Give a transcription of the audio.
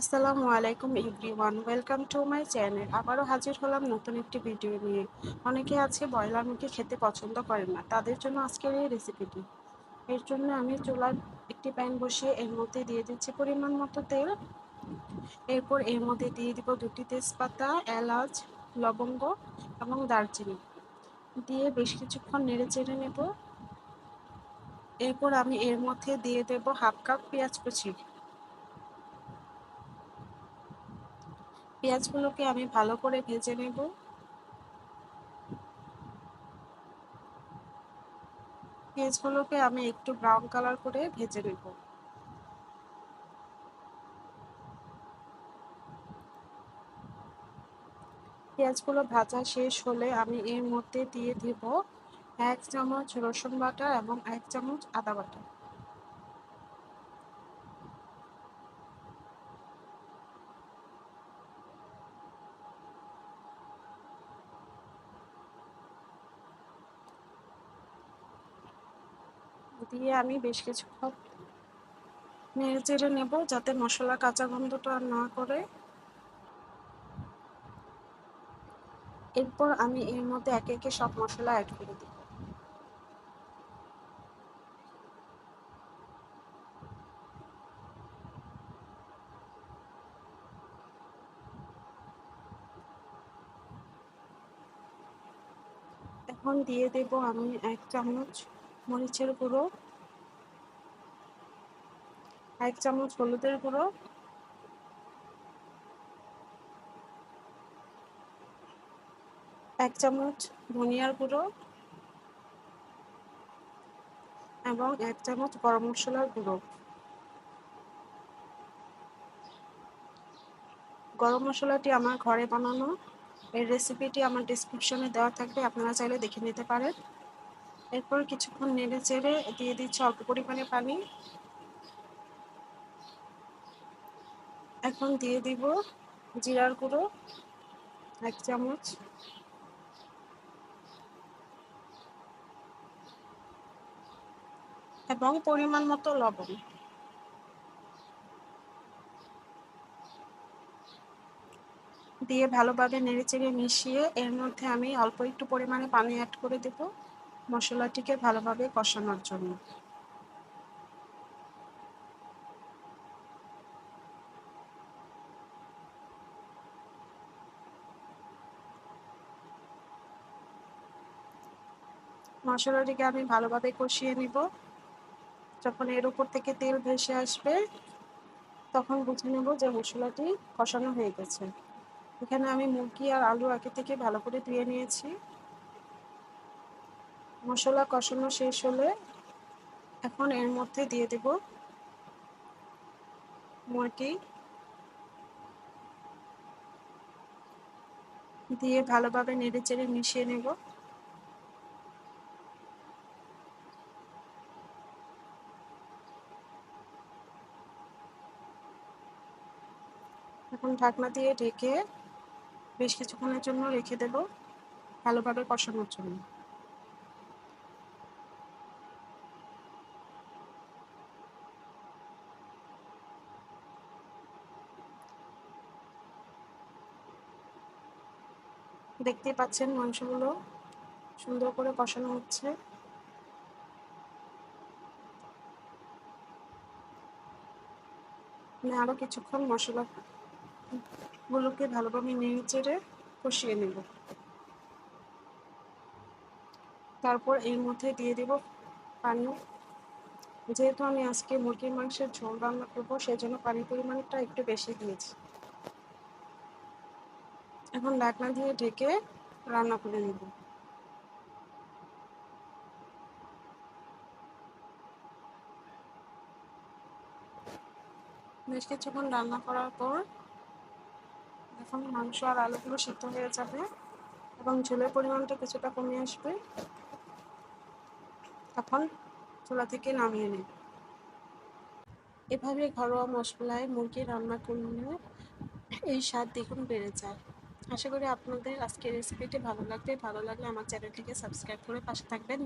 আসসালামু আলাইকুম everyone, welcome to my channel. আবারও হাজির হলাম নতুন একটি ভিডিও নিয়ে। অনেকে আছে ব্রয়লার মুরগি খেতে পছন্দ করেন না, তাদের জন্য আজকের এই রেসিপিটি এর জন্য আমি চুলার একটি প্যান বসিয়ে এর মধ্যে দিয়ে দিচ্ছি পরিমাণ মতো তেল। এরপর এর মধ্যে দিয়ে দিব দুটি তেজপাতা, এলাচ, লবঙ্গ এবং দারচিনি। দিয়ে বেশ কিছুক্ষণ নেড়ে চেড়ে নেব। এরপর আমি এর মধ্যে দিয়ে দেব হাফ কাপ পেঁয়াজ কুচি। পেঁয়াজগুলোকে আমি ভালো করে ভেজে নেব। পেঁয়াজগুলোকে আমি একটু ব্রাউন কালার করে ভেজে নেব। পেঁয়াজগুলো ভাজা শেষ হলে আমি এর মধ্যে দিয়ে দিব এক চামচ রসুন বাটা এবং এক চামচ আদা বাটা। দিয়ে আমি বেশ কিছুক্ষণ নেড়ে চেড়ে নেব যাতে মশলা, কাঁচা গন্ধটা না করে। এরপর আমি এর মধ্যে একে একে সব মশলা অ্যাড করে দিব। এখন দিয়ে দেব আমি এক চামচ মরিচের গুঁড়ো, এক চামচ হলুদের গুঁড়ো, এক চামচ ধনিয়ার গুঁড়ো এবং এক চামচ গরম মশলার গুঁড়ো। গরম মশলাটি আমার ঘরে বানানো। এর রেসিপিটি আমার ডিসক্রিপশনে দেওয়া থাকবে, আপনারা চাইলে দেখে নিতে পারেন। এরপর কিছুক্ষণ নেড়ে চেড়ে দিয়ে দিচ্ছি অল্প পরিমাণে পানি। এখন দিয়ে দিব জিরার গুঁড়ো, এক চামচ। এবং পরিমাণ মতো লবণ। দিয়ে ভালোভাবে নেড়েচেড়ে মিশিয়ে এর মধ্যে আমি অল্প একটু পরিমাণে পানি অ্যাড করে দেব। মশলাটিকে ভালোভাবে কষানোর জন্য। মশলাটিকে আমি ভালোভাবে কষিয়ে নিব। যখন এর উপর থেকে তেল ভেসে আসবে, তখন বুঝে নেব যে মশলাটি কষানো হয়ে গেছে। এখানে আমি মুরগি আর আলু আগে থেকে ভালো করে ধুয়ে নিয়েছি। মশলা কষানো শেষ হলে এখন এর মধ্যে দিয়ে দেব মুরগি দিয়ে ভালোভাবে নেড়ে চেড়ে মিশিয়ে নেব। এখন ঢাকনা দিয়ে ঢেকে বেশ কিছুক্ষণের জন্য রেখে দেব ভালোভাবে কষানোর জন্য। দেখতে পাচ্ছেন মাংসগুলো। সুন্দর করে কষানো হচ্ছে। আরও কিছুক্ষণ মশলা গুলোকে ভালোভাবে নেড়ে চেড়ে কষিয়ে নেব। তারপর এর মধ্যে দিয়ে দেব পানি। যেহেতু আমি আজকে মুরগির মাংসের ঝোল রান্না করব সেই জন্য পানির পরিমাণটা একটু বেশি দিয়েছি। এখন ঢাকনা দিয়ে ঢেকে রান্না করে নেব। বেশ কিছুক্ষণ রান্না করার পর এখন মাংস আর আলুগুলো সিদ্ধ হয়ে যাবে এবং ঝোলের পরিমাণটা কিছুটা কমে আসবে। তখন চুলা থেকে নামিয়ে নেব। এভাবে ঘরোয়া মশলায় মুরগি রান্না করলে এই স্বাদ দ্বিগুণ বেড়ে যায়। আশা করি আপনাদের আজকের রেসিপিটি ভালো লাগবে। ভালো লাগলে আমার চ্যানেলটিকে সাবস্ক্রাইব করে পাশে থাকবেন।